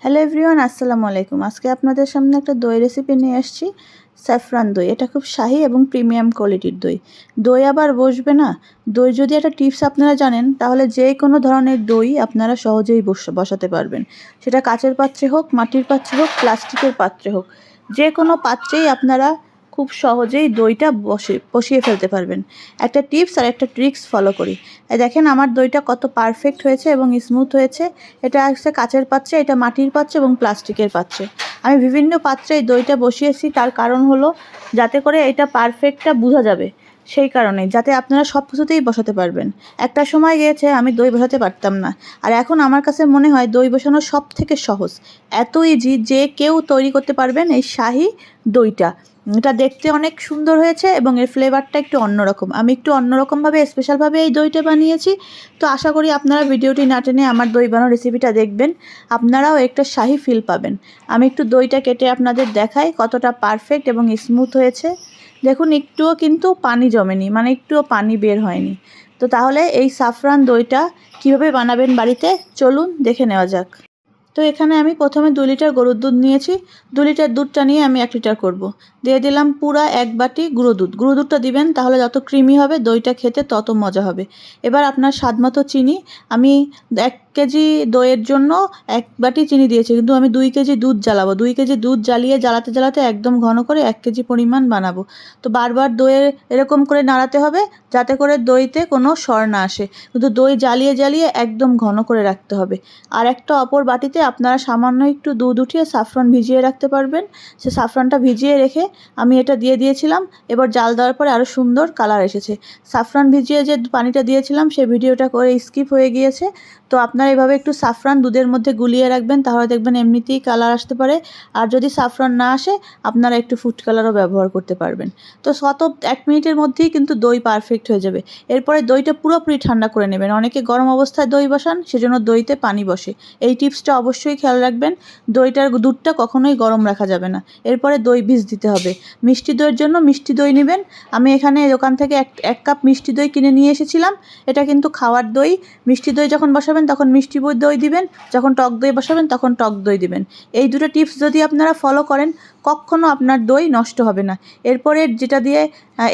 Hello everyone আসসালামু আলাইকুম। আজকে আপনাদের সামনে একটা দই রেসিপি নিয়ে আসছি স্যাফরান দই। এটা খুব শাহি এবং প্রিমিয়াম কোয়ালিটির দই। দই আবার বসবে না। দই যদি একটা টিপস আপনারা জানেন, তাহলে যে কোনো ধরনের দই আপনারা সহজেই বস- বসাতে পারবেন। সেটা কাচের পাত্রে হোক, মাটির পাত্রে হোক প্লাস্টিকের পাত্রে হোক। যে কোনো পাত্রেই আপনারা খুব সহজেই দইটা বসে, বসিয়ে ফেলতে পারবেন। একটা টিপস আর একটা ট্রিক্স ফলো করি। দেখেন আমার দইটা কত পারফেক্ট হয়েছে এবং স্মুথ হয়েছে। এটা আসছে কাচের পাত্রে, এটা মাটির পাত্রে এবং প্লাস্টিকের পাত্রে। আমি বিভিন্ন পাত্রে এই দইটা বসিয়েছি, তার কারণ হলো যাতে করে এটা পারফেক্টটা বোঝা যাবে। সেই কারণে, যাতে আপনারা সব কিছুতেই বসাতে পারবেন। একটা সময় গিয়েছে, আমি দই বসাতে পারতাম না। আর এখন আমার কাছে মনে হয় দই বসানো সব থেকে সহজ। এত ইজি যে কেউ তৈরি করতে পারবেন এই শাহি দইটা। এটা দেখতে অনেক সুন্দর হয়েছে এবং এর ফ্লেভারটা একটু অন্যরকম। আমি একটু অন্যরকমভাবে স্পেশালভাবে এই দইটা বানিয়েছি। তো আশা করি আপনারা ভিডিওটি না টেনে আমার দই বানানোর রেসিপিটা দেখবেন। আপনারাও একটা শাহি ফিল পাবেন। আমি একটু দইটা কেটে আপনাদের দেখাই কতটা পারফেক্ট এবং স্মুথ হয়েছে। দেখুন, একটুও কিন্তু পানি জমেনি মানে একটুও পানি বের হয়নি। তো তাহলে এই সাফরান দইটা কীভাবে বানাবেন বাড়িতে? চলুন, দেখে নেওয়া যাক। তো এখানে আমি প্রথমে দু লিটার গরুর দুধ নিয়েছি। দু লিটার দুধটা নিয়ে আমি এক লিটার করব। দিয়ে দিলাম পুরা এক বাটি গুঁড়ো দুধ। গুঁড়ো দুধটা দিবেন, তাহলে যত ক্রিমি হবে, দইটা খেতে তত মজা হবে। এবার আপনার স্বাদ মতো চিনি। আমি এক কেজি দইয়ের জন্য এক বাটি চিনি দিয়েছি, কিন্তু আমি দুই কেজি দুধ জ্বালাবো। দুই কেজি দুধ জ্বালিয়ে জ্বালাতে জ্বালাতে একদম ঘন করে এক কেজি পরিমাণ বানাবো। তো বারবার দইয়ের এরকম করে নাড়াতে হবে, যাতে করে দইতে কোনো স্বর না আসে। কিন্তু দই জ্বালিয়ে জ্বালিয়ে একদম ঘন করে রাখতে হবে। আর একটা অপর বাটিতে আপনারা সামান্য একটু দুধ উঠিয়ে সাফরন ভিজিয়ে রাখতে পারবেন। সে সাফরানটা ভিজিয়ে রেখে আমি এটা দিয়ে দিয়েছিলাম। এবার জাল দেওয়ার পরে আরও সুন্দর কালার এসেছে। সাফরান ভিজিয়ে যে পানিটা দিয়েছিলাম, সে ভিডিওটা করে স্কিপ হয়ে গিয়েছে। তো আপনারা এভাবে একটু সাফরান দুধের মধ্যে গুলিয়ে রাখবেন, তাহলে দেখবেন এমনিতেই কালার আসতে পারে। আর যদি সাফরান না আসে, আপনারা একটু ফুড কালারও ব্যবহার করতে পারবেন। তো শত, এক মিনিটের মধ্যেই কিন্তু দই পারফেক্ট হয়ে যাবে। এরপরে দইটা পুরোপুরি ঠান্ডা করে নেবেন। অনেকে গরম অবস্থায় দই বসান, সেজন্য দইতে পানি বসে। এই টিপসটা অবশ্যই খেয়াল রাখবেন, দইটার দুধটা কখনোই গরম রাখা যাবে না। এরপরে দই বীজ দিতে হবে। মিষ্টি দইয়ের জন্য মিষ্টি দই নেবেন। আমি এখানে দোকান থেকে এক এক কাপ মিষ্টি দই কিনে নিয়ে এসেছিলাম। এটা কিন্তু খাওয়ার দই। মিষ্টি দই যখন বসাবেন তখন মিষ্টি দই দিবেন, যখন টক দই বসাবেন, তখন টক দই দিবেন। এই দুটো টিপস যদি আপনারা ফলো করেন কখনও আপনার দই নষ্ট হবে না। এরপরে যেটা দিয়ে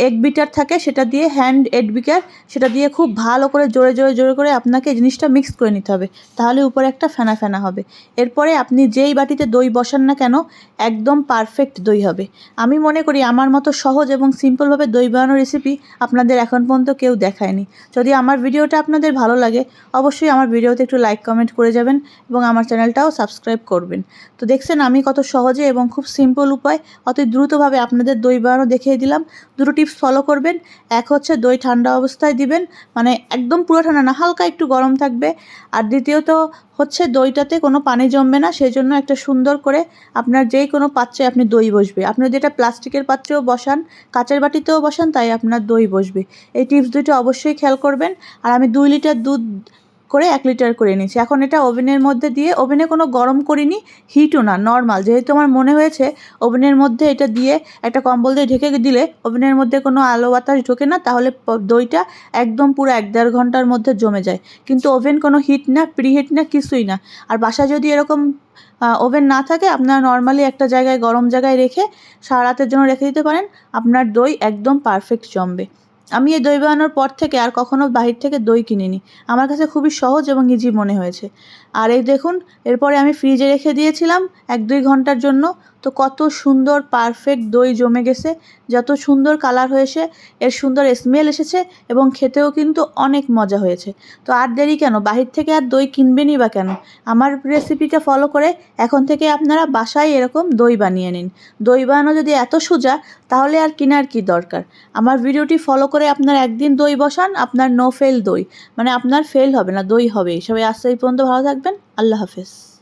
এগ বিটার থাকে, সেটা দিয়ে হ্যান্ড এড বিটার সেটা দিয়ে খুব ভালো করে জোরে জোরে জোরে করে আপনাকে জিনিসটা মিক্স করে নিতে হবে। তাহলে উপরে একটা ফেনা ফেনা হবে। এরপরে আপনি যেই বাটিতে দই বসান না কেন, একদম পারফেক্ট দই হবে। আমি মনে করি আমার মতো সহজ এবং সিম্পলভাবে দই বানানোর রেসিপি আপনাদের এখন পর্যন্ত কেউ দেখায়নি। যদি আমার ভিডিওটা আপনাদের ভালো লাগে, অবশ্যই আমার ভিডিওতে একটু লাইক কমেন্ট করে যাবেন এবং আমার চ্যানেলটাও সাবস্ক্রাইব করবেন। তো দেখছেন আমি কত সহজে এবং খুব সিম্পল উপায়। অত দ্রুতভাবে আপনাদের দই বানানো দেখিয়ে দিলাম। দুটো টিপস ফলো করবেন। এক হচ্ছে দই ঠান্ডা অবস্থায় দিবেন। মানে একদম পুরো ঠান্ডা না, হালকা একটু গরম থাকবে। আর দ্বিতীয়ত হচ্ছে দইটাতে কোনো পানি জমবে না সেই জন্য একটা সুন্দর করে আপনার যেই কোনো পাত্রে আপনি দই বসবে। আপনি যেটা প্লাস্টিকের পাত্রেও বসান, কাঁচের বাটিতেও বসান, তাই আপনার দই বসবে। এই টিপস দুটো অবশ্যই খেয়াল করবেন। আর আমি দুই লিটার দুধ করে এক লিটার করে নিয়েছি এখন এটা ওভেনের মধ্যে দিয়ে, ওভেনে কোনো গরম করিনি হিটও না নর্মাল যেহেতু আমার মনে হয়েছে, ওভেনের মধ্যে এটা দিয়ে একটা কম্বল দিয়ে ঢেকে দিলে ওভেনের মধ্যে কোনো আলো বাতাস ঢোকে না, তাহলে দইটা একদম পুরো এক দেড় ঘণ্টার মধ্যে জমে যায়। কিন্তু ওভেন কোনো হিট না প্রিহিট না, কিছুই না। আর বাসায় যদি এরকম ওভেন না থাকে, আপনারা নর্মালি একটা জায়গায় গরম জায়গায় রেখে সারা রাতের জন্য রেখে দিতে পারেন, আপনার দই একদম পারফেক্ট জমবে। আমি এই দই বানানোর পর থেকে আর কখনও বাহির থেকে দই কিনিনি। আমার কাছে খুবই সহজ এবং ইজি মনে হয়েছে। আর এই দেখুন, এরপরে আমি ফ্রিজে রেখে দিয়েছিলাম এক দুই ঘণ্টার জন্য। তো কত সুন্দর পারফেক্ট দই জমে গেছে। যত সুন্দর কালার হয়েছে, এর সুন্দর স্মেল এসেছে এবং খেতেও কিন্তু অনেক মজা হয়েছে। তো আর দেরি কেন? বাহির থেকে আর দই কিনবেনই বা কেন? আমার রেসিপিটা ফলো করে এখন থেকে আপনারা বাসায় এরকম দই বানিয়ে নিন। দই বানানো যদি এত সোজা, তাহলে আর কেনার কি দরকার? আমার ভিডিওটি ফলো করে আপনার একদিন দই বসান, আপনার নো ফেল দই। মানে আপনার ফেল হবে না, দই হবে। সবাই আসতে এই পর্যন্ত ভালো থাকবেন। আল্লাহ হাফেজ।